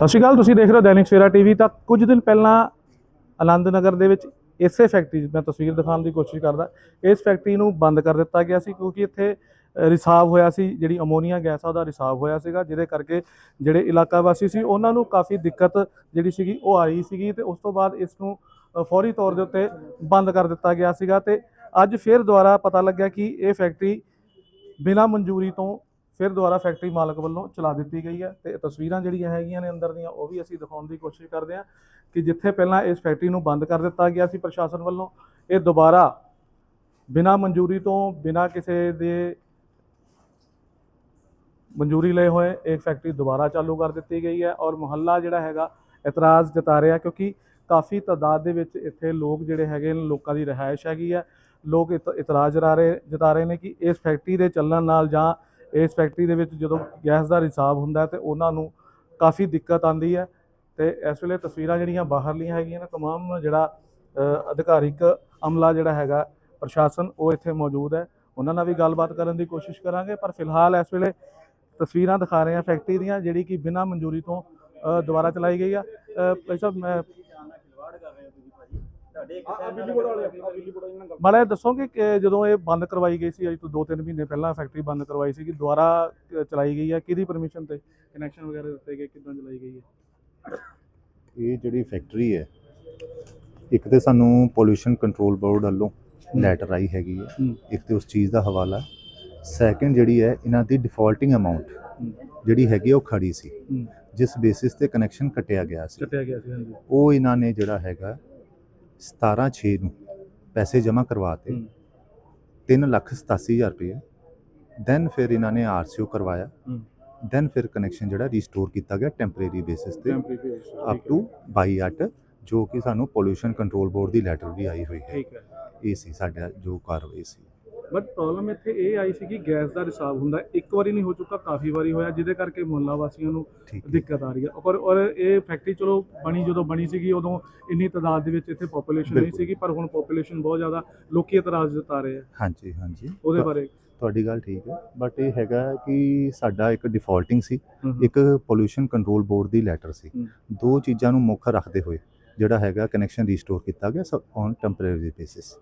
ਸਤਿ ਸ਼੍ਰੀ ਅਕਾਲ ਤੁਸੀਂ ਦੇਖ ਰਹੇ ਹੋ ਦੈਨਿਕ ਸਵੇਰਾ ਟੀਵੀ। ਤਾਂ ਕੁਝ ਦਿਨ ਪਹਿਲਾਂ ਆਨੰਦ ਨਗਰ ਦੇ ਵਿੱਚ ਇਸੇ ਫੈਕਟਰੀ 'ਚ ਮੈਂ ਤਸਵੀਰ ਦਿਖਾਉਣ ਦੀ ਕੋਸ਼ਿਸ਼ ਕਰਦਾ ਇਸ ਫੈਕਟਰੀ ਨੂੰ ਬੰਦ ਕਰ ਦਿੱਤਾ ਗਿਆ ਸੀ ਕਿਉਂਕਿ ਇੱਥੇ ਅ, ਰਿਸਾਵ ਹੋਇਆ ਸੀ ਜਿਹੜੀ ਅਮੋਨੀਆ ਗੈਸ ਆ ਉਹਦਾ ਰਿਸਾਵ ਹੋਇਆ ਸੀਗਾ ਜਿਹਦੇ ਕਰਕੇ ਜਿਹੜੇ ਇਲਾਕਾ ਵਾਸੀ ਸੀ ਉਹਨਾਂ ਨੂੰ ਕਾਫੀ ਦਿੱਕਤ ਜਿਹੜੀ ਸੀਗੀ ਉਹ ਆਈ ਸੀਗੀ ਤੇ ਉਸ ਤੋਂ ਬਾਅਦ ਇਸ ਨੂੰ ਫੌਰੀ ਤੌਰ ਦੇ ਉੱਤੇ ਬੰਦ ਕਰ ਦਿੱਤਾ ਗਿਆ ਸੀਗਾ ਤੇ ਅੱਜ ਫਿਰ ਦੁਬਾਰਾ ਪਤਾ ਲੱਗਿਆ ਕਿ ਇਹ ਫੈਕਟਰੀ ਬਿਨਾਂ ਮਨਜ਼ੂਰੀ ਤੋਂ ਫਿਰ ਦੁਬਾਰਾ ਫੈਕਟਰੀ ਮਾਲਕ ਵੱਲੋਂ ਚਲਾ ਦਿੱਤੀ ਗਈ ਹੈ ਤੇ ਤਸਵੀਰਾਂ ਜਿਹੜੀਆਂ ਹੈਗੀਆਂ ਨੇ ਅੰਦਰ ਦੀਆਂ, ਉਹ ਵੀ ਅਸੀਂ ਦਿਖਾਉਣ ਦੀ ਕੋਸ਼ਿਸ਼ ਕਰਦੇ ਹਾਂ ਕਿ ਜਿੱਥੇ ਪਹਿਲਾਂ ਇਸ ਫੈਕਟਰੀ ਨੂੰ ਬੰਦ ਕਰ ਦਿੱਤਾ ਗਿਆ ਸੀ ਪ੍ਰਸ਼ਾਸਨ ਵੱਲੋਂ, ਇਹ ਦੁਬਾਰਾ ਬਿਨਾਂ ਮਨਜ਼ੂਰੀ ਤੋਂ, ਬਿਨਾਂ ਕਿਸੇ ਦੇ ਮਨਜ਼ੂਰੀ ਲਏ ਹੋਏ ਇਹ ਫੈਕਟਰੀ ਦੁਬਾਰਾ ਚਾਲੂ ਕਰ ਦਿੱਤੀ ਗਈ ਹੈ ਔਰ ਮੁਹੱਲਾ ਜਿਹੜਾ ਹੈਗਾ ਇਤਰਾਜ਼ ਜਤਾ ਰਿਹਾ ਕਿਉਂਕਿ ਕਾਫੀ ਤਾਦਾਦ ਦੇ ਵਿੱਚ ਇੱਥੇ ਲੋਕ ਜਿਹੜੇ ਹੈਗੇ ਨੇ, ਲੋਕਾਂ ਦੀ ਰਿਹਾਇਸ਼ ਹੈਗੀ ਹੈ। ਲੋਕ ਇਤ- ਇਤਰਾਜ਼ ਜਤਾ ਰਹੇ ਜਤਾ ਰਹੇ ਨੇ ਕਿ ਇਸ ਫੈਕਟਰੀ ਦੇ ਚੱਲਣ ਨਾਲ ਜਾਂ ਇਸ ਫੈਕਟਰੀ ਦੇ ਵਿੱਚ ਜਦੋਂ ਗੈਸ ਦਾ ਰਿਸਾਵ ਹੁੰਦਾ ਹੈ ਤੇ ਉਹਨਾਂ ਨੂੰ ਕਾਫੀ ਦਿੱਕਤ ਆਉਂਦੀ ਹੈ ਤੇ ਇਸ ਵੇਲੇ ਤਸਵੀਰਾਂ ਜਿਹੜੀਆਂ ਬਾਹਰਲੀਆਂ ਹੈਗੀਆਂ ਨੇ तमाम ਜਿਹੜਾ ਅ, ਅਧਿਕਾਰਿਕ ਅਮਲਾ ਜਿਹੜਾ ਹੈਗਾ ਪ੍ਰਸ਼ਾਸਨ ਉਹ ਇੱਥੇ ਮੌਜੂਦ ਹੈ ਉਹਨਾਂ ਨਾਲ ਵੀ ਗੱਲਬਾਤ ਕਰਨ ਦੀ ਕੋਸ਼ਿਸ਼ ਕਰਾਂਗੇ ਪਰ ਫਿਲਹਾਲ ਇਸ ਵੇਲੇ ਤਸਵੀਰਾਂ ਦਿਖਾ ਰਹੇ ਹਾਂ ਫੈਕਟਰੀ ਦੀਆਂ ਜਿਹੜੀ ਕਿ ਬਿਨਾਂ ਮਨਜ਼ੂਰੀ ਤੋਂ ਅ, ਦੁਬਾਰਾ ਚਲਾਈ ਗਈ ਆ ਅ, ਭਾਈ ਸਾਹਿਬ ਮੈਂ ਮਾੜਾ ਦੱਸੋਗੇ ਕਿ ਜਦੋਂ ਇਹ ਬੰਦ ਕਰਵਾਈ ਗਈ ਸੀ ਅੱਜ ਤੋਂ 2-3 ਮਹੀਨੇ ਪਹਿਲਾਂ ਫੈਕਟਰੀ ਬੰਦ ਕਰਵਾਈ ਸੀ ਕਿ ਦੁਬਾਰਾ ਚਲਾਈ ਗਈ ਹੈ ਕਿਹਦੀ ਪਰਮਿਸ਼ਨ ਤੇ ਕਨੈਕਸ਼ਨ ਵਗੈਰਾ ਦਿੱਤੇ ਗਏ ਕਿਦਾਂ ਚਲਾਈ ਗਈ ਹੈ ਇਹ ਜਿਹੜੀ ਫੈਕਟਰੀ ਹੈ ਇੱਕ ਤੇ ਸਾਨੂੰ ਪੋਲੂਸ਼ਨ ਕੰਟਰੋਲ ਬੋਰਡ ਵੱਲੋਂ ਲੈਟਰ ਆਈ ਹੈਗੀ ਹੈ। ਇੱਕ ਤੇ ਉਸ ਚੀਜ਼ ਦਾ ਹਵਾਲਾ ਸੈਕੰਡ ਜਿਹੜੀ ਹੈ ਇਹਨਾਂ ਦੀ ਡਿਫਾਲਟਿੰਗ ਅਮਾਉਂਟ। ਜਿਹੜੀ ਹੈਗੀ ਉਹ ਖੜੀ ਸੀ। ਜਿਸ ਬੇਸਿਸ ਤੇ ਕਨੈਕਸ਼ਨ ਕੱਟਿਆ ਗਿਆ ਸੀ ਕੱਟਿਆ ਗਿਆ ਸੀ ਹਾਂਜੀ ਉਹ ਇਹਨਾਂ ਨੇ ਜਿਹੜਾ ਹੈਗਾ 17 6 ਨੂੰ ਪੈਸੇ ਜਮ੍ਹਾਂ ਕਰਵਾਤੇ ਹੂੰ। 3 ਲੱਖ 87000 ਰੁਪਏ ਦੈਨ ਫਿਰ ਇਹਨਾਂ ਨੇ ਆਰਸੀਓ ਕਰਵਾਇਆ। ਦੈਨ ਫਿਰ ਕਨੈਕਸ਼ਨ ਜਿਹੜਾ ਰੀਸਟੋਰ ਕੀਤਾ ਗਿਆ ਟੈਂਪਰੇਰੀ ਬੇਸਿਸ ਤੇ ਅਪ ਟੂ 22 8 ਜੋ ਕਿ ਸਾਨੂੰ ਪੋਲੂਸ਼ਨ ਕੰਟਰੋਲ ਬੋਰਡ ਦੀ ਲੈਟਰ ਵੀ ਆਈ ਹੋਈ। ਹੈ ਠੀਕ ਹੈ ਇਹ ਸੀ ਸਾਡਾ ਜੋ ਕਾਰਵਾਈ ਸੀ ਬਟ ਪ੍ਰੋਬਲਮ ਇੱਥੇ ਇਹ ਆਈ ਸੀ ਕਿ ਗੈਸ ਦਾ ਰਿਸਾਵ ਹੁੰਦਾ। ਇੱਕ ਵਾਰੀ ਨਹੀਂ ਹੋ ਚੁੱਕਾ ਕਾਫੀ ਵਾਰੀ ਹੋਇਆ ਜਿਹਦੇ ਕਰਕੇ ਮੁਹੱਲਾ ਵਾਸੀਆਂ ਨੂੰ ਦਿੱਕਤ ਆ ਰਹੀ ਹੈ। ਔਰ ਔਰ ਇਹ ਫੈਕਟਰੀ ਚਲੋ ਬਣੀ ਜਦੋਂ ਬਣੀ ਸੀਗੀ ਉਦੋਂ ਇੰਨੀ ਤਾਦਾਦ ਦੇ ਵਿੱਚ ਇੱਥੇ ਪੋਪੂਲੇਸ਼ਨ ਨਹੀਂ। ਸੀਗੀ ਪਰ ਹੁਣ ਪੋਪੂਲੇਸ਼ਨ ਬਹੁਤ ਜ਼ਿਆਦਾ ਲੋਕੀ ਇਤਰਾਜ਼ ਜਤਾ ਰਹੇ ਆ। ਹਾਂਜੀ ਹਾਂਜੀ। ਉਹਦੇ ਬਾਰੇ। ਤੁਹਾਡੀ ਗੱਲ ਠੀਕ ਹੈ। ਬਟ ਇਹ ਹੈਗਾ ਕਿ ਸਾਡਾ ਇੱਕ ਡਿਫਾਲਟਿੰਗ ਸੀ। ਇੱਕ ਪੋਲੂਸ਼ਨ ਕੰਟਰੋਲ ਬੋਰਡ ਦੀ ਲੈਟਰ ਸੀ। ਦੋ ਚੀਜ਼ਾਂ ਨੂੰ ਮੁੱਖ ਰੱਖਦੇ ਹੋਏ ਜਿਹੜਾ ਹੈਗਾ ਕਨੈਕਸ਼ਨ ਰੀਸਟੋਰ ਕੀਤਾ ਗਿਆ ਸਭ ਔਨ ਟੈਂਪਰੇਰੀ ਬੇਸਿਸ।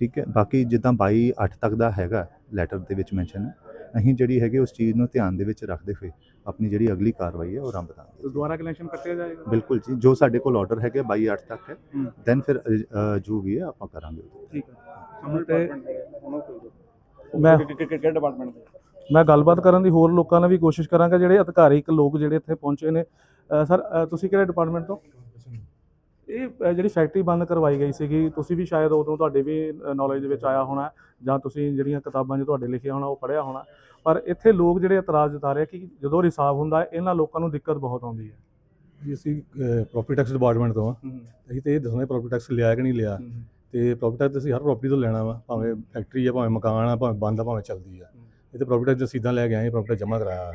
ਠੀਕ ਹੈ? ਬਾਕੀ ਜਿੱਦਾਂ 22 8 ਤੱਕ ਦਾ ਹੈਗਾ ਲੈਟਰ ਦੇ ਵਿੱਚ ਮੈਂਸ਼ਨ ਹੈ ਅਸੀਂ ਜਿਹੜੀ ਹੈਗੀ ਉਸ ਚੀਜ਼ ਨੂੰ ਧਿਆਨ ਦੇ ਵਿੱਚ ਰੱਖਦੇ ਹੋਏ ਆਪਣੀ ਜਿਹੜੀ ਅਗਲੀ ਕਾਰਵਾਈ ਹੈ ਉਹ ਆਰੰਭ ਤੇ ਕਰਾਂਗੇ ਦੁਬਾਰਾ ਕਨੈਕਸ਼ਨ ਕੱਟਿਆ ਜਾਏਗਾ? ਬਿਲਕੁਲ ਜੀ ਜੋ ਸਾਡੇ ਕੋਲ ਆਰਡਰ ਹੈਗੇ 22 8 ਤੱਕ ਹੈ। ਦੈਨ ਫਿਰ ਜੋ ਵੀ ਹੈ ਆਪਾਂ ਕਰਾਂਗੇ ਠੀਕ ਹੈ। ਮੈਂ ਕਿਹੜੇ ਡਿਪਾਰਟਮੈਂਟ ਦੇ ਮੈਂ ਗੱਲਬਾਤ ਕਰਨ ਦੀ ਹੋਰ ਲੋਕਾਂ ਨਾਲ ਵੀ ਕੋਸ਼ਿਸ਼ ਕਰਾਂਗਾ ਜਿਹੜੇ ਅਧਿਕਾਰਿਕ ਲੋਕ ਜਿਹੜੇ ਇੱਥੇ ਪਹੁੰਚੇ ਨੇ। ਸਰ ਤੁਸੀਂ ਕਿਹੜੇ ਡਿਪਾਰਟਮੈਂਟ ਤੋਂ? ਇਹ ਅ, ਜਿਹੜੀ ਫੈਕਟਰੀ ਬੰਦ ਕਰਵਾਈ ਗਈ ਸੀਗੀ ਤੁਸੀਂ ਵੀ ਸ਼ਾਇਦ ਉਦੋਂ ਤੁਹਾਡੇ ਵੀ ਨੌਲੇਜ ਦੇ ਵਿੱਚ ਆਇਆ ਹੋਣਾ ਜਾਂ ਤੁਸੀਂ ਜਿਹੜੀਆਂ ਕਿਤਾਬਾਂ 'ਚ ਤੁਹਾਡੇ ਲਿਖਿਆ ਹੋਣਾ ਉਹ ਪੜ੍ਹਿਆ ਹੋਣਾ। ਪਰ ਇੱਥੇ ਲੋਕ ਜਿਹੜੇ ਇਤਰਾਜ਼ ਜਤਾ ਰਹੇ ਕਿ ਜਦੋਂ ਰਿਸਾਵ ਹੁੰਦਾ ਹੈ ਇਹਨਾਂ ਲੋਕਾਂ ਨੂੰ ਦਿੱਕਤ ਬਹੁਤ ਆਉਂਦੀ ਹੈ। ਜੀ ਅਸੀਂ ਪ੍ਰੋਪਰਟੀ ਟੈਕਸ ਡਿਪਾਰਟਮੈਂਟ ਤੋਂ ਆ। ਅਸੀਂ ਤੇ ਇਹ ਦੱਸਣਾ ਪ੍ਰੋਪਰਟੀ ਟੈਕਸ ਲਿਆ ਕਿ ਨਹੀਂ ਲਿਆ। ਤੇ ਪ੍ਰੋਪਰਟੀ ਟੈਕਸ ਅਸੀਂ ਹਰ ਪ੍ਰੋਪਰਟੀ ਤੋਂ ਲੈਣਾ ਵਾ ਭਾਵੇਂ ਫੈਕਟਰੀ ਆ ਭਾਵੇਂ ਮਕਾਨ ਆ ਭਾਵੇਂ ਬੰਦ ਆ ਭਾਵੇਂ ਚੱਲਦੀ ਆ। ਇਹ ਤੇ ਪ੍ਰੋਪਰਟੀ ਟੈਕਸ ਸਿੱਧਾ ਲੈ ਕੇ ਆਏ ਪ੍ਰੋਪਰਟੀ ਜਮ੍ਹਾਂ ਕਰਾਇਆ।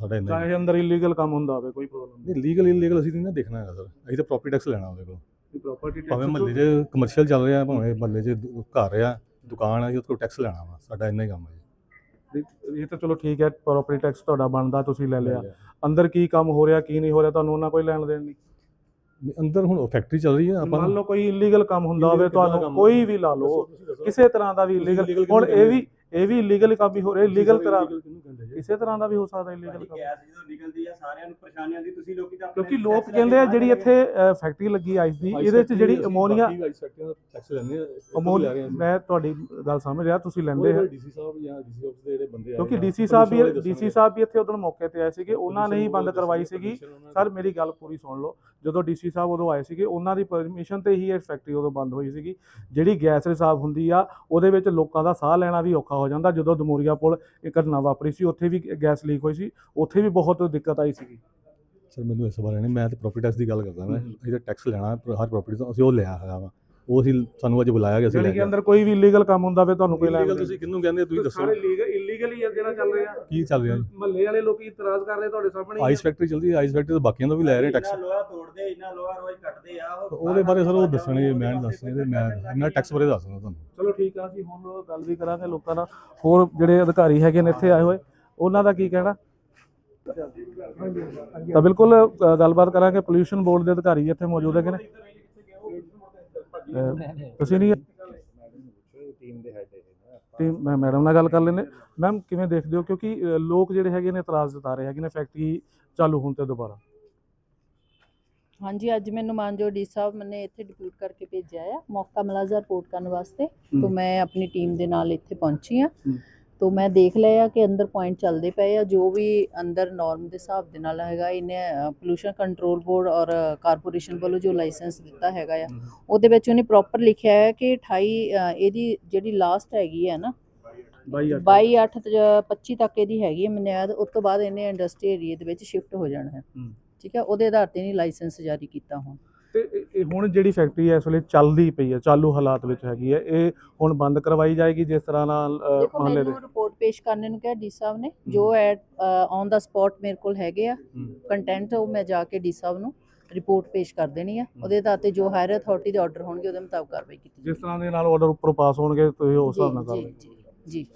ਸਾਡਾ ਇੰਨਾ ਹੀ। ਚਾਹੇ ਅੰਦਰ ਇਲੀਗਲ ਕੰਮ ਹੁੰਦਾ ਹੋਵੇ ਕੋਈ ਪ੍ਰੋਬਲਮ ਨਹੀਂ ਲੀਗਲ ਇਲੀਗਲ ਅਸੀਂ ਨਹੀਂ ਨਾ ਦੇਖਣਾ ਹੈਗਾ ਸਰ ਅਸੀਂ ਤਾਂ ਪ੍ਰੋਪਰਟੀ ਟੈਕਸ ਲੈਣਾ ਉਹਦੇ ਕੋਲ। ਨਹੀਂ ਪ੍ਰਾਪਰਟੀ ਭਾਵੇਂ ਮਹੱਲੇ 'ਚ ਕਮਰਸ਼ੀਅਲ ਚੱਲ ਰਿਹਾ ਭਾਵੇਂ ਮਹੱਲੇ 'ਚ ਦੁ- ਘਰ ਆ ਦੁਕਾਨ ਆ ਜੀ ਉਹਦੇ ਕੋਲ ਟੈਕਸ ਲੈਣਾ ਵਾ। ਸਾਡਾ ਇੰਨਾ ਹੀ ਕੰਮ ਹੈ ਇਹ ਤਾਂ ਚਲੋ ਠੀਕ ਹੈ ਪ੍ਰਾਪਰਟੀ ਟੈਕਸ ਤੁਹਾਡਾ ਬਣਦਾ ਤੁਸੀਂ ਲੈ ਲਿਆ। ਜੀ ਅੰਦਰ ਕੀ ਕੰਮ ਹੋ ਰਿਹਾ ਕੀ ਨਹੀਂ ਹੋ ਰਿਹਾ ਤੁਹਾਨੂੰ ਉਹਨਾਂ ਕੋਈ ਲੈਣ ਦੇਣ ਨਹੀਂ। ਅੰਦਰ ਹੁਣ ਫੈਕਟਰੀ ਚੱਲ ਰਹੀ ਆ ਆਪਾਂ ਮੰਨ ਲਓ ਕੋਈ ਇਲੀਗਲ ਕੰਮ ਹੁੰਦਾ ਹੋਵੇ Illegal ਤੁਹਾਨੂੰ ਕੰਮ ਕੋਈ? ਵੀ ਲਾ ਲਓ। ਕਿਸੇ ਤਰ੍ਹਾਂ ਦਾ ਵੀ ਇਲੀਗਲ ਹੁਣ ਇਹ ਵੀ ਇਹ ਵੀ ਇਲੀਗਲ ਕੰਮ ਹੀ ਹੋ ਰਿਹਾ ਇਲੀਗਲ ਤਰ੍ਹਾਂ ਕਿਸੇ ਤਰ੍ਹਾਂ ਦਾ ਵੀ ਹੋ ਸਕਦਾ ਇਲੀਗਲ ਕੰਮ। ਗੈਸ ਜਦੋਂ ਨਿਕਲਦੀ ਆ ਸਾਰਿਆਂ ਨੂੰ ਪਰੇਸ਼ਾਨੀ ਆਉਂਦੀ ਤੁਸੀਂ ਲੋਕੀ ਤਾਂ ਕਿਉਂਕਿ ਲੋਕ ਕਹਿੰਦੇ ਆ ਜਿਹੜੀ ਇੱਥੇ ਫੈਕਟਰੀ ਲੱਗੀ ਆਈਸ ਦੀ ਇਹਦੇ ਚ ਜਿਹੜੀ ਅਮੋਨੀਆ ਮੈਂ ਤੁਹਾਡੀ ਗੱਲ ਸਮਝ ਰਿਹਾ ਤੁਸੀਂ ਲੈਂਦੇ ਹੋ ਡੀਸੀ ਸਾਹਿਬ ਜਾਂ ਡੀਸੀ ਆਫਿਸ ਦੇ ਜਿਹੜੇ ਬੰਦੇ ਆ ਕਿਉਂਕਿ ਡੀਸੀ ਸਾਹਿਬ ਵੀ ਡੀਸੀ ਸਾਹਿਬ ਵੀ ਇੱਥੇ ਉਦੋਂ ਮੌਕੇ ਤੇ ਆਏ ਸੀਗੇ ਉਹਨਾਂ ਨੇ ਹੀ ਬੰਦ ਕਰਵਾਈ ਸੀਗੀ। ਸਰ ਮੇਰੀ ਗੱਲ ਪੂਰੀ ਸੁਣ ਲਓ ਜਦੋਂ ਡੀਸੀ ਸਾਹਿਬ ਉਦੋਂ ਆਏ ਸੀਗੇ ਉਹਨਾਂ ਦੀ ਪਰਮਿਸ਼ਨ ਤੇ ਹੀ ਇਹ ਫੈਕਟਰੀ ਉਦੋਂ ਬੰਦ ਹੋਈ ਸੀਗੀ। ਜਿਹੜੀ ਗੈਸ ਰਿਸਾਵ ਹੁੰਦੀ ਆ ਉਹਦੇ ਵਿੱਚ ਲੋਕਾਂ ਦਾ ਸਾਹ ਲੈਣਾ ਵੀ ਔਖਾ ਹੋ ਜਾਂਦਾ। ਜਦੋਂ ਦਮੂਰੀਆ ਪੁਲ ਇਹ ਘਟਨਾ ਵਾਪਰੀ ਸੀ ਉੱਥੇ ਵੀ ਗੈਸ ਲੀਕ ਹੋਈ ਸੀ ਉੱਥੇ ਵੀ ਬਹੁਤ ਦਿੱਕਤ ਆਈ ਸੀਗੀ। ਸਰ ਮੈਨੂੰ ਇਸ ਬਾਰੇ ਨਹੀਂ ਮੈਂ ਤੇ ਪ੍ਰੋਪਰਟੀ ਟੈਕਸ ਦੀ ਗੱਲ ਕਰਦਾ ਮੈਂ ਇਹਦਾ ਟੈਕਸ ਲੈਣਾ ਹਰ ਪ੍ਰੋਪਰਟੀ ਤੋਂ ਅਸੀਂ ਉਹ ਲਿਆ ਹੈਗਾ ਵਾ। ਉਹ ਅਸੀਂ ਸਾਨੂੰ ਅੱਜ ਬੁਲਾਇਆ ਗਿਆ ਸੀ ਜਿਹੜੀ ਕਿ ਅੰਦਰ ਕੋਈ ਵੀ ਇਲੀਗਲ ਕੰਮ ਹੁੰਦਾ ਵੇ ਤੁਹਾਨੂੰ ਕੋਈ ਲੈਣ ਤੁਸੀਂ ਕਿਹਨੂੰ ਕਹਿੰਦੇ ਤੁਸੀਂ ਦੱਸੋ। ਸਾਰੇ ਲੀਗਲ ਇਲੀਗਲ ਹੀ ਆ ਜਿਹੜਾ ਚੱਲ ਰਿਹਾ। ਕੀ ਚੱਲ ਰਿਹਾ? ਮਹੱਲੇ ਵਾਲੇ ਲੋਕੀ ਇਤਰਾਜ਼ ਕਰ ਰਹੇ ਤੁਹਾਡੇ ਸਾਹਮਣੇ। ਆਈਸ ਫੈਕਟਰੀ ਚਲਦੀ ਆਈਸ ਫੈਕਟਰੀ ਤੋਂ ਬਾਕੀਆਂ ਤੋਂ ਵੀ ਲੈ ਰਹੇ ਟੈਕਸ ਇੰਨਾ ਲੋਹਾ ਤੋੜਦੇ ਇੰਨਾ ਲੋਹਾ ਰੋਜ਼ ਕੱਟਦੇ ਆ ਉਹ ਉਹਦੇ ਬਾਰੇ ਸਰ ਉਹ ਦੱਸਣਗੇ ਮੈਂ ਨਹੀਂ ਦੱਸਣੇ ਤੇ ਮੈਂ ਇਹਨਾਂ ਟੈਕਸ ਬਾਰੇ ਦੱਸਣਾ ਤੁਹਾਨੂੰ। ਚਲੋ ਠੀਕ ਆ ਅਸੀਂ ਹੁਣ ਗੱਲ ਵੀ ਕਰਾਂਗੇ ਲੋਕਾਂ ਨਾਲ। ਹੋਰ ਜਿਹੜੇ ਅਧਿਕਾਰੀ ਹੈਗੇ ਨੇ ਇੱਥੇ ਆਏ ਹੋਏ ਉਹਨਾਂ ਦਾ ਕੀ ਕਹਿਣਾ? ਤਾਂ ਬਿਲਕੁਲ ਅ, ਗੱਲਬਾਤ ਕਰਾਂਗੇ। ਪੋਲਿਊਸ਼ਨ ਬੋਰਡ ਦੇ ਅਧਿਕਾਰੀ ਇੱਥੇ ਮੌਜੂਦ ਹੈਗੇ ਨੇ। ਅ, ਤੁਸੀਂ ਨਹੀਂ ਟੀਮ ਮੈਂ ਮੈਡਮ ਨਾਲ ਗੱਲ ਕਰ ਲੈਂਦੇ। ਮੈਮ ਕਿਵੇਂ ਦੇਖਦੇ ਹੋ? ਕਿਉਂਕਿ ਅ, ਲੋਕ ਜਿਹੜੇ ਹੈਗੇ ਨੇ ਇਤਰਾਜ਼ ਜਤਾ ਰਹੇ ਹੈਗੇ ਨੇ। ਫੈਕਟਰੀ ਚਾਲੂ ਹੋਣ ਤੇ ਦੁਬਾਰਾ। ਹਾਂਜੀ ਅੱਜ ਮੈਨੂੰ ਮਾਨਜੋ ਡੀ ਸਾਹਿਬ ਮੈਨੇ ਇੱਥੇ ਡਿਪਿਊਟ ਕਰਕੇ ਭੇਜਿਆ ਆ। ਮੌਕਾ ਮਲਾਜ਼ਾ ਰਿਪੋਰਟ ਕਰਨ ਵਾਸਤੇ। ਤੋਂ। ਮੈਂ ਆਪਣੀ ਟੀਮ ਦੇ ਨਾਲ ਇੱਥੇ ਪਹੁੰਚੀ ਆ ਹਮ। ਤੋਂ ਮੈਂ ਦੇਖ ਲਿਆ ਕਿ ਅੰਦਰ ਪੁਆਇੰਟ ਚੱਲਦੇ ਪਏ ਆ ਜੋ ਵੀ ਅੰਦਰ ਨਾਰਮ ਦੇ ਹਿਸਾਬ ਦੇ ਨਾਲ ਹੈਗਾ ਇਹਨੇ ਪੋਲੂਸ਼ਨ ਕੰਟਰੋਲ ਬੋਰਡ ਔਰ ਕਾਰਪੋਰੇਸ਼ਨ ਵੱਲੋਂ ਜੋ ਲਾਇਸੈਂਸ ਦਿੱਤਾ ਹੈਗਾ ਆ ਉਹਦੇ ਵਿੱਚ ਉਹਨੇ ਪ੍ਰੋਪਰ ਲਿਖਿਆ ਹੈ ਕਿ 28 ਅ, ਇਹਦੀ ਜਿਹੜੀ ਲਾਸਟ ਹੈਗੀ ਹੈ ਨਾ 22 8 25 ਤੱਕ ਇਹਦੀ ਹੈਗੀ ਹੈ ਮਨਿਆਦ ਉਸ ਤੋਂ ਬਾਅਦ ਇਹਨੇ ਇੰਡਸਟਰੀ ਏਰੀਆ ਦੇ ਵਿੱਚ ਸ਼ਿਫਟ ਹੋ ਜਾਣਾ ਹੈ। ਠੀਕ ਹੈ ਉਹਦੇ ਆਧਾਰ ਤੇ ਨਹੀਂ ਲਾਇਸੈਂਸ ਜਾਰੀ ਕੀਤਾ ਹੁਣ। ਤੇ ਇਹ- ਹੁਣ ਜਿਹੜੀ ਫੈਕਟਰੀ ਹੈ ਇਸ ਵੇਲੇ ਚੱਲਦੀ ਪਈ ਹੈ ਚਾਲੂ ਹਾਲਾਤ ਵਿੱਚ ਹੈਗੀ ਹੈ। ਇਹ ਹੁਣ ਬੰਦ ਕਰਵਾਈ ਜਾਏਗੀ ਜਿਸ ਤਰ੍ਹਾਂ ਨਾਲ ਦੇਖੋ ਮਹੱਲੇ ਦੇ ਮੈਨੂੰ ਰਿਪੋਰਟ ਪੇਸ਼ ਕਰਨੇ ਨੂੰ ਕਿਹਾ ਡੀ ਸਾਹਿਬ ਨੇ ਜੋ ਐਟ ਔਨ ਦਾ ਸਪੌਟ ਮੇਰੇ ਕੋਲ ਹੈਗੇ ਆ। ਕੰਟੈਂਟ ਉਹ ਮੈਂ ਜਾ ਕੇ ਡੀ ਸਾਹਿਬ ਨੂੰ ਰਿਪੋਰਟ ਪੇਸ਼ ਕਰ ਦੇਣੀ ਆ। ਉਹਦੇ ਆਧਾਰ ਤੇ ਜੋ ਹਾਇਰ ਅਥਾਰਟੀ ਦੇ ਆਰਡਰ ਹੋਣਗੇ ਉਹਦੇ ਮੁਤਾਬਕ ਕਾਰਵਾਈ ਕੀਤੀ ਜਿਸ ਤਰ੍ਹਾਂ ਦੇ ਨਾਲ ਆਰਡਰ ਉੱਪਰ ਪਾਸ ਹੋਣਗੇ ਤੁਸੀਂ ਉਸ ਹਿਸਾਬ ਨਾਲ ਕਰਵਾਈ ਜੀ ਜੀ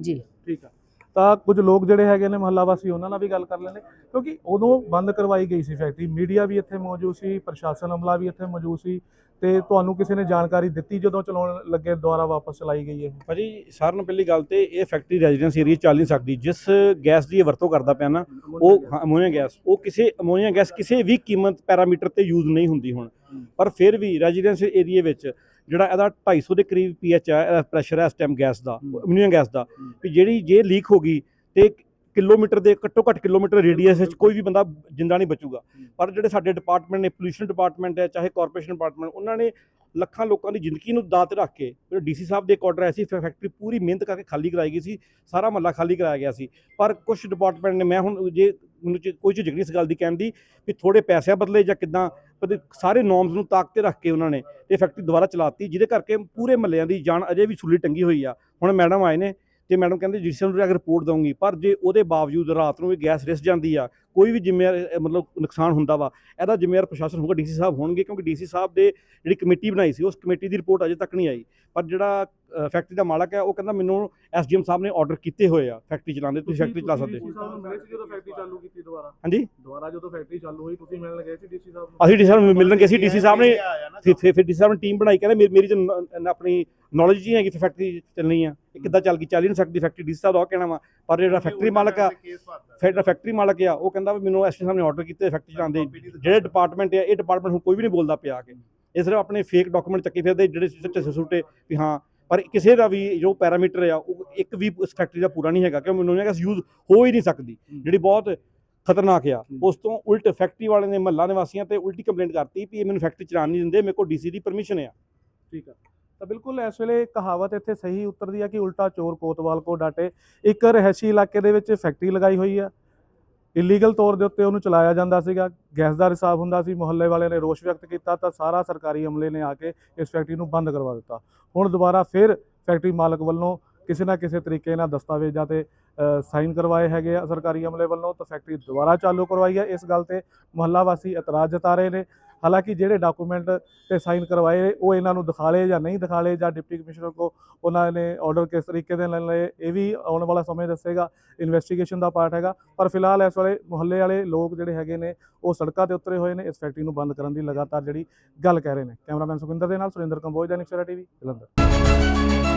ਜੀ। ਠੀਕ ਆ ਤਾਂ ਕੁਝ ਲੋਕ ਜਿਹੜੇ ਹੈਗੇ ਨੇ ਮਹੱਲਾ ਵਾਸੀ ਉਹਨਾਂ ਨਾਲ ਵੀ ਗੱਲ ਕਰ ਲੈਂਦੇ। ਕਿਉਂਕਿ ਉਦੋਂ ਬੰਦ ਕਰਵਾਈ ਗਈ ਸੀ ਫੈਕਟਰੀ ਮੀਡੀਆ ਵੀ ਇੱਥੇ ਮੌਜੂਦ ਸੀ ਪ੍ਰਸ਼ਾਸਨ ਅਮਲਾ ਵੀ ਇੱਥੇ ਮੌਜੂਦ ਸੀ ਤੇ ਤੁਹਾਨੂੰ ਕਿਸੇ ਨੇ ਜਾਣਕਾਰੀ ਦਿੱਤੀ ਜਦੋਂ ਚਲਾਉਣ ਲੱਗੇ ਦੁਬਾਰਾ ਵਾਪਸ ਚਲਾਈ ਗਈ ਹੈ ਭਾਜੀ ਸਾਰਿਆਂ ਨੂੰ ਪਹਿਲੀ ਗੱਲ ਤੇ ਇਹ ਫੈਕਟਰੀ ਰੈਜ਼ੀਡੈਂਸ ਏਰੀਆ ਚੱਲ ਨਹੀਂ ਸਕਦੀ। ਜਿਸ ਗੈਸ ਦੀ ਇਹ ਵਰਤੋਂ ਕਰਦਾ ਪਿਆ ਨਾ ਉਹ ਅਮੋਨੀਆ ਗੈਸ। ਉਹ ਕਿਸੇ ਅਮੋਨੀਆ ਗੈਸ ਕਿਸੇ ਵੀ ਕੀਮਤ ਪੈਰਾਮੀਟਰ ਤੇ ਯੂਜ਼ ਨਹੀਂ ਹੁੰਦੀ ਹੁਣ। ਪਰ ਫਿਰ ਵੀ ਰੈਜ਼ੀਡੈਂਸ ਏਰੀਆ ਵਿੱਚ ਜਿਹੜਾ ਇਹਦਾ 250 ਦੇ ਕਰੀਬ ਪੀਐਚ ਹੈ ਇਹਦਾ ਪ੍ਰੈਸ਼ਰ ਹੈ ਇਸ ਟਾਈਮ ਗੈਸ ਦਾ ਅਮੋਨੀਆ ਗੈਸ ਦਾ ਵੀ ਜਿਹੜੀ ਜੇ ਲੀਕ ਹੋ ਗਈ ਤੇ ਕਿਲੋਮੀਟਰ ਦੇ ਘੱਟੋ ਘੱਟ ਕਿਲੋਮੀਟਰ ਰੇਡੀਅਸ ਵਿੱਚ ਕੋਈ ਵੀ ਬੰਦਾ ਜਿੰਦਾ ਨਹੀਂ ਬਚੂਗਾ। ਪਰ ਜਿਹੜੇ ਸਾਡੇ ਡਿਪਾਰਟਮੈਂਟ ਨੇ ਪੋਲੂਸ਼ਨ ਡਿਪਾਰਟਮੈਂਟ ਹੈ, ਚਾਹੇ ਕਾਰਪੋਰੇਸ਼ਨ ਡਿਪਾਰਟਮੈਂਟ ਉਹਨਾਂ ਨੇ ਲੱਖਾਂ ਲੋਕਾਂ ਦੀ ਜ਼ਿੰਦਗੀ ਨੂੰ ਦਾਅ ਤੇ ਰੱਖ ਕੇ ਜਿਹੜੇ ਡੀਸੀ ਸਾਹਿਬ ਦੇ ਇੱਕ ਆਰਡਰ ਆਇਆ ਸੀ ਫੈਕਟਰੀ ਪੂਰੀ ਮਿਹਨਤ ਕਰਕੇ ਖਾਲੀ ਕਰਾਈ ਗਈ ਸੀ, ਸਾਰਾ ਮਹੱਲਾ ਖਾਲੀ ਕਰਾਇਆ ਗਿਆ ਸੀ। ਪਰ ਕੁਝ ਡਿਪਾਰਟਮੈਂਟ ਨੇ, ਮੈਂ ਹੁਣ ਜੇ ਮੈਨੂੰ ਕੋਈ ਝਿਜਕ ਨਹੀਂ ਇਸ ਗੱਲ ਦੀ ਕਹਿਣ ਦੀ ਵੀ ਥੋੜੇ ਪੈਸਿਆਂ ਬਦਲੇ ਜਾਂ ਕਿਦਾਂ ਸਾਰੇ ਨੋਰਮਸ ਨੂੰ ਤਾਕ ਤੇ ਰੱਖ ਕੇ ਉਹਨਾਂ ਨੇ ਇਹ ਫੈਕਟਰੀ ਦੁਬਾਰਾ ਚਲਾਤੀ, ਜਿਹਦੇ ਕਰਕੇ ਪੂਰੇ ਮਹੱਲਿਆਂ ਦੀ ਜਾਨ ਅਜੇ ਵੀ ਸੁਲੀ ਟੰਗੀ ਹੋਈ ਆ। ਹੁਣ ਮੈਡਮ ਆਏ ਨੇ ਤੇ ਮੈਡਮ ਕਹਿੰਦੇ ਡੀਸੀ ਨੂੰ ਅਗਰ ਰਿਪੋਰਟ ਦਊਂਗੀ, ਪਰ ਜੇ ਉਹਦੇ ਬਾਵਜੂਦ ਰਾਤ ਨੂੰ ਵੀ ਗੈਸ ਰਿਸ ਜਾਂਦੀ ਆ ਕੋਈ ਵੀ ਜ਼ਿੰਮੇਵਾਰ ਮਤਲਬ ਨੁਕਸਾਨ ਹੁੰਦਾ ਵਾ ਇਹਦਾ ਜ਼ਿੰਮੇਵਾਰ ਪ੍ਰਸ਼ਾਸਨ ਹੋਊਗਾ ਡੀਸੀ ਸਾਹਿਬ ਹੋਣਗੇ ਕਿਉਂਕਿ ਡੀਸੀ ਸਾਹਿਬ ਦੇ ਜਿਹੜੀ ਕਮੇਟੀ ਬਣਾਈ ਸੀ ਉਸ ਕਮੇਟੀ ਦੀ ਰਿਪੋਰਟ ਅਜੇ ਤੱਕ ਨਹੀਂ ਆਈ। ਪਰ ਜਿਹੜਾ ਫੈਕਟਰੀ ਦਾ ਮਾਲਕ ਹੈ ਉਹ ਕਹਿੰਦਾ ਮੈਨੂੰ ਐਸਡੀਐਮ ਸਾਹਿਬ ਨੇ ਆਰਡਰ ਕੀਤੇ ਹੋਏ ਆ ਫੈਕਟਰੀ ਚਲਾਉਣ ਦੇ ਤੁਸੀਂ ਫੈਕਟਰੀ ਚਲਾ ਸਕਦੇ ਹੋ। ਜਦੋਂ ਫੈਕਟਰੀ ਚਾਲੂ ਕੀਤੀ ਦੁਬਾਰਾ? ਹਾਂਜੀ? ਦੁਬਾਰਾ ਜਦੋਂ ਫੈਕਟਰੀ ਚਾਲੂ ਹੋਈ ਤੁਸੀਂ ਮਿਲਣ ਗਏ ਸੀ ਡੀਸੀ ਸਾਹਿਬ ਨੂੰ? ਅਸੀਂ ਡੀ ਸਾਹਿਬ ਨੂੰ ਮਿਲਣ ਗਏ ਸੀ ਡੀਸੀ ਸਾਹਿਬ ਨੇ ਫਿਰ ਫਿਰ- ਫਿਰ ਡੀ ਸਾਹਿਬ ਨੇ ਟੀਮ ਬਣਾਈ ਕਹਿੰਦੇ ਮੇਰੀ ਆਪਣੀ ਨੌਲੇਜ ਜੀ ਹੈਗੀ ਫੈਕਟਰੀ ਚੱਲਣੀ ਆ। ਇਹ ਕਿੱਦਾਂ ਚੱਲ ਗਈ ਚੱਲ ਹੀ ਨਹੀਂ ਸਕਦੀ ਫੈਕਟਰੀ ਸਾਹਿਬ ਦਾ ਕਹਿਣਾ ਵਾ। ਪਰ ਜਿਹੜਾ ਫੈਕਟਰੀ ਮਾਲਕ ਆ ਫਿਰ ਫੈਕਟਰੀ ਮਾਲਕ ਆ ਉਹ ਕਹਿੰਦਾ ਵੀ ਮੈਨੂੰ ਐਸਡੀ ਸਾਹਿਬ ਨੇ ਆਰਡਰ ਕੀਤੇ ਫੈਕਟਰੀ ਚਲਾਉਣ ਦੇ ਜਿਹੜੇ ਡਿਪਾਰਟਮੈਂਟ ਆ ਇਹ ਡਿਪਾਰਟਮੈਂਟ ਹੁਣ ਕੋਈ ਵੀ ਨਹੀਂ ਬੋਲਦਾ ਪਿਆ ਕੇ। ਇਹ ਸਿਰਫ ਆਪਣੇ ਫੇਕ ਡਾਕੂਮੈਂਟ ਚੱਕੀ ਫਿਰਦੇ ਜਿਹੜੇ ਸੱਚੇ ਸੁੱਟੇ ਵੀ ਹਾਂ ਪਰ ਕਿਸੇ ਦਾ ਵੀ ਜੋ ਪੈਰਾਮੀਟਰ ਆ ਉਹ ਇੱਕ ਵੀ ਇਸ ਫੈਕਟਰੀ ਦਾ ਪੂਰਾ ਨਹੀਂ ਹੈਗਾ ਕਿ ਮੈਨੂੰ ਨਹੀਂ ਯੂਜ਼ ਹੋ ਹੀ ਨਹੀਂ ਸਕਦੀ। ਜਿਹੜੀ ਬਹੁਤ ਖਤਰਨਾਕ ਆ ਉਸ ਤੋਂ ਉਲਟ ਫੈਕਟਰੀ ਵਾਲੇ ਨੇ ਮਹੱਲਾ ਨਿਵਾਸੀਆਂ ਤੇ ਉਲਟੀ ਕੰਪਲੇਂਟ ਕਰਤੀ ਵੀ ਇਹ ਮੈਨੂੰ ਫੈਕਟਰੀ ਚਲਾਉਣ ਨਹੀਂ ਦਿੰਦੇ ਮੇਰੇ ਕੋਲ ਡੀਸੀ ਦੀ ਪਰਮਿਸ਼ਨ ਆ। ਠੀਕ ਆ। ਤਾਂ ਬਿਲਕੁਲ ਇਸ ਵੇਲੇ ਕਹਾਵਤ ਇੱਥੇ ਸਹੀ ਉਤਰਦੀ ਹੈ ਕਿ ਉਲਟਾ ਚੋਰ ਕੋਤਵਾਲ ਕੋ ਡਾਟੇ। ਇੱਕ ਰਹਿਸ਼ੀ ਇਲਾਕੇ ਦੇ ਵਿੱਚ ਫੈਕਟਰੀ ਲਗਾਈ ਹੋਈ ਆ। ਇਲੀਗਲ ਤੌਰ ਦੇ ਉੱਤੇ ਉਹਨੂੰ ਚਲਾਇਆ ਜਾਂਦਾ ਸੀਗਾ। ਗੈਸ ਦਾ ਰਿਸਾਵ ਹੁੰਦਾ ਸੀ। ਮੁਹੱਲੇ ਵਾਲਿਆਂ ਨੇ ਰੋਸ਼ ਵਿਅਕਤ ਕੀਤਾ ਤਾਂ ਸਾਰਾ ਸਰਕਾਰੀ ਅਮਲੇ ਨੇ ਆ ਕੇ ਇਸ ਫੈਕਟਰੀ ਨੂੰ ਬੰਦ ਕਰਵਾ ਦਿੱਤਾ। ਹੁਣ ਦੁਬਾਰਾ ਫਿਰ ਫੈਕਟਰੀ ਮਾਲਕ ਵੱਲੋਂ ਕਿਸੇ ਨਾ ਕਿਸੇ ਤਰੀਕੇ ਨਾਲ ਦਸਤਾਵੇਜ਼ਾਂ ਤੇ ਸਾਈਨ ਕਰਵਾਏ ਹੈਗੇ ਆ ਸਰਕਾਰੀ ਅਮਲੇ ਵੱਲੋਂ। ਤਾਂ ਫੈਕਟਰੀ ਦੁਬਾਰਾ ਚਾਲੂ ਕਰਵਾਈ ਹੈ ਇਸ ਗੱਲ ਤੇ ਮੁਹੱਲਾ ਵਾਸੀ ਇਤਰਾਜ਼ ਜਤਾ ਰਹੇ ਨੇ। ਹਾਲਾਂਕਿ ਜਿਹੜੇ ਡਾਕੂਮੈਂਟ ਤੇ ਸਾਈਨ ਕਰਵਾਏ ਉਹ ਇਹਨਾਂ ਨੂੰ ਦਿਖਾਲੇ ਜਾਂ ਨਹੀਂ ਦਿਖਾਲੇ ਜਾਂ ਡਿਪਟੀ ਕਮਿਸ਼ਨਰ ਕੋ ਉਹਨਾਂ ਨੇ ਆਰਡਰ ਕਿਸ ਤਰੀਕੇ ਦੇ ਨਾਲ ਲਏ, ਇਹ ਵੀ ਆਉਣ ਵਾਲਾ ਸਮੇਂ ਦੱਸੇਗਾ ਇਨਵੈਸਟੀਗੇਸ਼ਨ ਦਾ ਪਾਰਟ ਹੈਗਾ। ਪਰ ਫਿਲਹਾਲ ਇਸ ਵੇਲੇ ਮੁਹੱਲੇ ਵਾਲੇ ਲੋਕ ਜਿਹੜੇ ਹੈਗੇ ਨੇ, ਉਹ ਸੜਕਾਂ ਤੇ ਉਤਰੇ ਹੋਏ ਨੇ, ਇਸ ਫੈਕਟਰੀ ਨੂੰ ਬੰਦ ਕਰਨ ਦੀ ਲਗਾਤਾਰ ਜਿਹੜੀ ਗੱਲ ਕਹਿ ਰਹੇ ਨੇ। ਕੈਮਰਾਮੈਨ ਸੁਖਿੰਦਰ ਦੇ ਨਾਲ ਸੁਰਿੰਦਰ ਕੰਬੋਜ ਦਾ ਨਿਕਸਰਾ ਟੀਵੀ, ਜਲੰਧਰ।